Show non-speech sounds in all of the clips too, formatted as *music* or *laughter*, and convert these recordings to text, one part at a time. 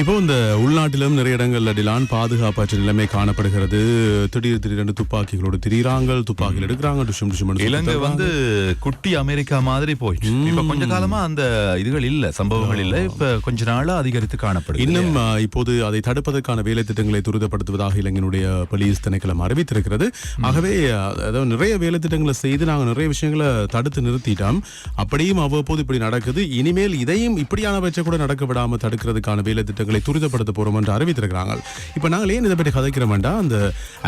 இப்போ இந்த உள்நாட்டிலும் நிறைய இடங்கள்ல டிலான் பாதுகாப்பற்ற நிலைமை காணப்படுகிறது. திடீர் திடீரென்று துப்பாக்கிகளோடு திடீராங்க துப்பாக்கிகள் எடுக்கிறாங்க டுஷம் டுஷம் இலங்கை வந்து குட்டி அமெரிக்கா மாதிரி போயிடுச்சு. இப்ப கொஞ்ச காலமா அந்த இதுகள் இல்ல சம்பவங்கள் இல்ல. இப்ப கொஞ்ச நாளா அதிகரித்து காணப்படுது. இன்னும் இப்போது அதை தடுப்பதற்கான வேலை திட்டங்களை துரிதப்படுத்துவதாக இலங்கையினுடைய போலீஸ் திணைக்களம் அறிவித்திருக்கிறது. ஆகவே அதாவது நிறைய வேலை திட்டங்களை செய்து நாங்கள் நிறைய விஷயங்களை தடுத்து நிறுத்திட்டோம். அப்படியும் அவ்வப்போது இப்படி நடக்குது. இனிமேல் இதையும் இப்படியானவற்றை கூட நடக்க விடாம தடுக்கிறதுக்கான வேலை திட்டங்களை துரிதப்படுத்த போறோம் என்று அறிவித்திருக்கிறாங்க. இப்ப நாங்கள் ஏன் இதை பற்றி கதைக்கிறோம்டா அந்த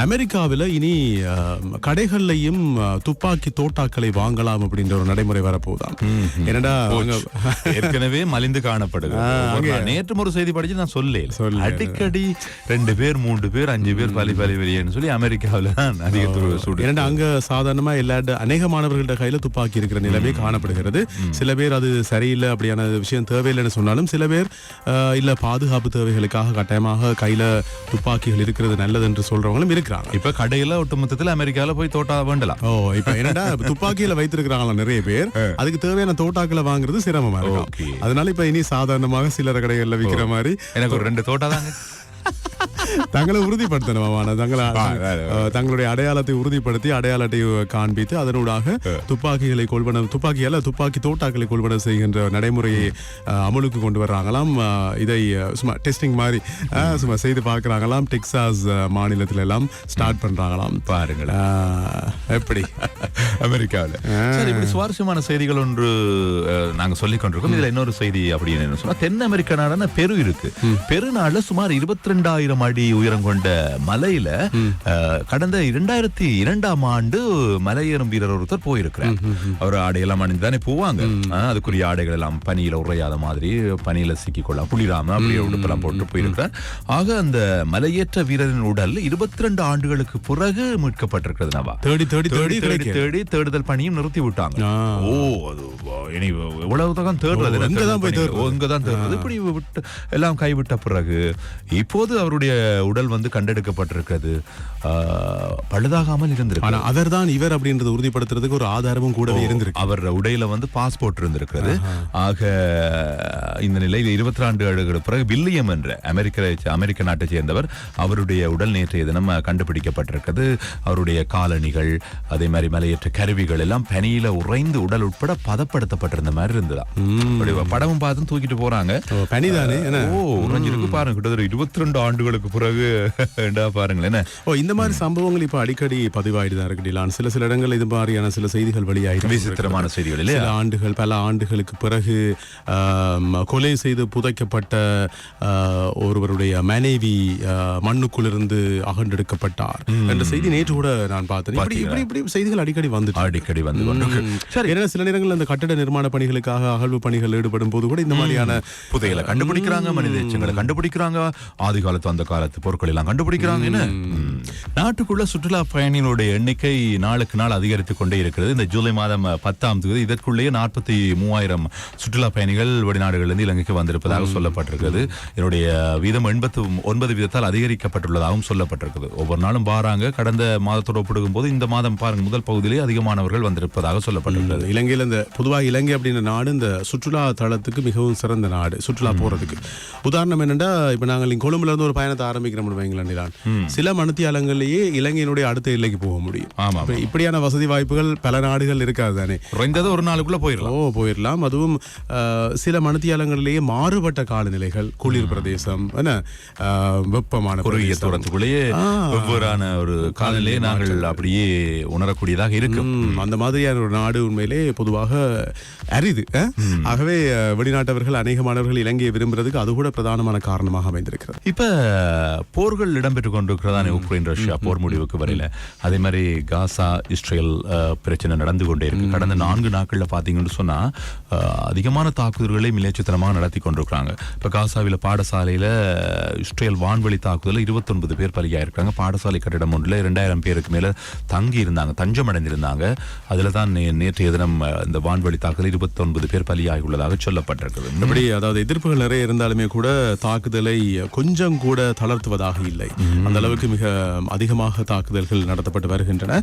அமெரிக்காவில் இனி கடைகள்லையும் துப்பாக்கி தோட்டாக்களை வாங்கலாம் அப்படின்ற ஒரு நடைமுறை வரப்போகுதாம். என்னடா? ஏற்கனவே மலிந்து காணப்படுகிறது நான் நேற்று ஒரு செய்தி படிச்சு நான் சொல்லேன். அடிக்கடி ரெண்டு பேர் மூன்று பேர் அஞ்சு பேர் பலி பலி வெளியேன்னு சொல்லி அமெரிக்காவில் தான் அதிக சூடு. ஏன்னா அங்க எல்லா அநேக மாணவர்கள்ட்ட கையில துப்பாக்கி இருக்கிற நிலைமை காணப்படுகிறது. சில பேர் அது சரியில்லை அப்படியான விஷயம் தேவையில்லைன்னு சொன்னாலும் சில பேர் இல்ல பாதுகாப்பு தேவைகளுக்காக கட்டாயமாக கையில துப்பாக்கிகள் இருக்கிறது நல்லது என்று சொல்றவங்களும் இருக்கிறாங்க. இப்ப கடையில ஒட்டுமொத்தத்தில் அமெரிக்கால போய் தோட்டா வேண்டலாம். ஓ இப்ப என்னடா துப்பாக்கியில வைத்திருக்கிறாங்களா நிறைய பேர். அதுக்கு தேவையான தோட்டாக்களை வாங்குறது சிரமமா. இருக்கும் அதனால இப்ப இனி சாதாரணமாக சில்லறை கடைகள்ல விக்கிற மாதிரி எனக்கு ஒரு ரெண்டு தோட்டா தாங்க. தங்களை உறுதிப்படுத்தணும் தங்களை தங்களுடைய அடையாளத்தை உறுதிப்படுத்தி அடையாள அட்டை காண்பித்து அதனூடாக துப்பாக்கிகளை கொள்வனம் துப்பாக்கி அல்ல துப்பாக்கி தோட்டாக்களை கொள்வனம் செய்கின்ற நடைமுறையை அமலுக்கு கொண்டு வர்றாங்களாம். இதை சும்மா டெஸ்டிங் மாதிரி சும்மா செய்து பார்க்கறாங்களாம். டெக்சாஸ் மாநிலத்துல எல்லாம் ஸ்டார்ட் பண்றாங்களாம். பாருங்களேன் அஹ், எப்படி? அமெரிக்காவில். சுவாரஸ்யமான செய்திகள் ஒன்று அஹ், நாங்க சொல்லிக் கொண்டிருக்கோம். இதுல இன்னொரு செய்தி அப்படின்னு என்ன சொன்னா தென் அமெரிக்க நாடான பெரு இருக்கு. பெரு நாடுல சுமார் இருபத்தி ரெண்டாயிரம் அடி உயரம் கொண்ட மலையில கடந்த இரண்டாயிரத்தி இரண்டாம் ஆண்டு மலையேறும் வீரர் ஒருத்தர் போயிருக்கிறார். அவர் ஆடையெல்லாம் தானே போவாங்க. அதுக்குரிய ஆடைகள் எல்லாம் பனியில உறையாத மாதிரி பனியில சிக்கிக் கொள்ள குளிராம அப்படியே உடுப்பெல்லாம் போட்டு போயிருக்கிறார். ஆக அந்த மலையேற்ற வீரரின் உடல் இருபத்தி ரெண்டு ஆண்டுகளுக்கு பிறகு மீட்கப்பட்டிருக்கிறது நவா. தேடி தேடி தேடி தேடி தேடி தேடுதல் பணியும் நிறுத்தி விட்டாங்க. ஓ அது இனி எவ்வளவு தான் தேடுறது இங்கதான் போய் தேடுறது. இப்படி விட்டு எல்லாம் கைவிட்ட பிறகு இப்போது அவருடைய உடல் வந்து கண்டெடுக்கப்பட்டிருக்கிறது. பழுதாகாமல் இருந்திருக்கு. அவர் தான் இவர் அப்படின்றத உறுதிப்படுத்துறதுக்கு ஒரு ஆதாரமும் கூடவே இருந்திருக்கு. அவர் உடையில வந்து பாஸ்போர்ட் இருந்திருக்கிறது ஆக இந்த நிலையில் இருபத்தி ரெண்டு ஆண்டுகளுக்கு பிறகு வில்லியம் என்ற அமெரிக்க அமெரிக்க நாட்டை சேர்ந்தவர் அவருடைய உடல் நேற்றைய தினம் கண்டுபிடிக்கப்பட்டிருக்கிறது அவருடைய காலணிகள் அதே மாதிரி மலையேற்ற கருவிகள் எல்லாம் பனியில உறைந்து உடல் உட்பட பதப்படுத்தப்பட்டிருந்த மாதிரி இருந்ததா. படமும் பார்த்து தூக்கிட்டு போறாங்க. பனிதானே? ஓ உறைஞ்சிருக்கு பாருங்க கிட்டத்தட்ட இருபத்தி ரெண்டு ஆண்டுகளுக்கு பிறகு *laughs* பாருங்களேன் ஓ இந்த மாதிரி சம்பவங்கள் இப்ப அடிக்கடி பதிவாயிட்டு தான் இருக்கு டிலான் சில சில இடங்கள் இது மாதிரியான சில செய்திகள் வெளியாயிட்டு விசித்திரமான செய்திகள் இல்லையா? சில ஆண்டுகள் பல ஆண்டுகளுக்கு பிறகு கொலை செய்து புதைக்கப்பட்ட ஒருவருடைய மனைவி மண்ணுக்குள்ளிருந்து அகண்டெடுக்கப்பட்டார் என்ற செய்தி நேற்று கூட நான் பார்த்தேன். இப்படி இப்படி இப்படி செய்திகள் அடிக்கடி வந்துட்டு அடிக்கடி வந்து. சரி. ஏன்னா சில நேரங்களில் அந்த கட்டட நிர்மாண பணிகளுக்காக அகழ்வு பணிகள் ஈடுபடும் போது கூட இந்த மாதிரியான புதையலை கண்டுபிடிக்கிறாங்க மனித எச்சங்களை கண்டுபிடிக்கிறாங்க. ஆதி காலத்து அந்த காலத்து பொருட்கள் எல்லாம் கண்டுபிடிக்கிறாங்க என்ன. நாட்டுக்குள்ள சுற்றுலா பயணிகளுடைய எண்ணிக்கை நாளுக்கு நாள் அதிகரித்துக் கொண்டே இருக்கிறது. இந்த ஜூலை மாதம் பத்தாம் தேதி இதற்குள்ளேயே நாற்பத்தி மூவாயிரம் சுற்றுலா பயணிகள் வெளிநாடுகளிலிருந்து இலங்கைக்கு வந்திருப்பதாக சொல்லப்பட்டிருக்கிறது. இதனுடைய வீதம் எண்பத்து ஒன்பது வீதத்தால் அதிகரிக்கப்பட்டுள்ளதாகவும் சொல்லப்பட்டிருக்குது ஒவ்வொரு நாளும் பாராங்க கடந்த மாதத்தோடு ஒப்பிடுகும் போது இந்த மாதம் பாருங்க முதல் பகுதியிலே அதிகமானவர்கள் வந்திருப்பதாக சொல்லப்பட்டிருக்கிறது. இலங்கையில இந்த பொதுவாக இலங்கை அப்படின்ற நாடு இந்த சுற்றுலா தளத்துக்கு மிகவும் சிறந்த நாடு சுற்றுலா போறதுக்கு. உதாரணம் என்னன்னா இப்ப நாங்கள் கொழும்புல இருந்து ஒரு பயணத்தை ஆரம்பிக்கிறோம் வைங்களேன் நிலான். சில மணித்தியாலங்கள்லயே இலங்கையினுடைய அடுத்த எல்லைக்கு போக முடியும். இப்படியான வசதி வாய்ப்புகள் பல நாடுகள் இருக்காது தானே? குறைந்தது ஒரு நாளுக்குள்ள போயிடலாம். ஓ போயிடலாம். அதுவும் சில மணித்தியாலங்களிலேயே மாறுபட்ட காலநிலைகள் குளிர் பிரதேசம் என்ன வெப்பமான குறுகிய. தூரத்துக்குள்ளேயே வெவ்வேறான ஒரு காலநிலையை நாங்கள் அப்படியே உணரக்கூடியதாக இருக்கும். அந்த மாதிரியான ஒரு நாடு உண்மையிலே பொதுவாக அரிது? ஆகவே வெளிநாட்டவர்கள் அநேகமானவர்கள் இலங்கையை விரும்புறதுக்கு அது கூட பிரதானமான காரணமாக அமைந்திருக்கிறது. இப்ப போர்கள் இடம்பெற்றுக் கொண்டிருக்கிறதானே உக்ரைன் ரஷ்யா போர் முடிவுக்கு வரையில. அதே மாதிரி காசா இஸ்ரேல் பிரச்சனை நடந்து கொண்டே இருக்கு. கடந்த நான்கு நாட்கள்ல பாத்தீங்கன்னு சொன்னா அதிகமான தாக்குதல்களை மிலேச்சத்தனமாக நடத்தி கொண்டிருக்கிறாங்க. இப்ப காசாவில பாடசாலையில இஸ்ரேல் வான்வழி தாக்குதல் 29 பேர் பலியாயிருக்காங்க பாடசாலை கட்டிடம் ஒன்றுல இரண்டாயிரம் பேருக்கு மேல தங்கி இருந்தாங்க தஞ்சம் அடைந்திருந்தாங்க அதுல தான் நேற்றைய தினம் இந்த வான்வழி தாக்குதல் 29 பேர் பலியாகி உள்ளதாக சொல்லப்பட்டிருக்கிறது இப்படி அதாவது எதிர்ப்புகள் நிறைய இருந்தாலுமே கூட தாக்குதலை கொஞ்சம் கூட தளர்த்துவதாக இல்லை. அந்த அளவுக்கு மிக அதிகமாக தாக்குதல்கள் நடத்தப்பட்டு வருகின்றன.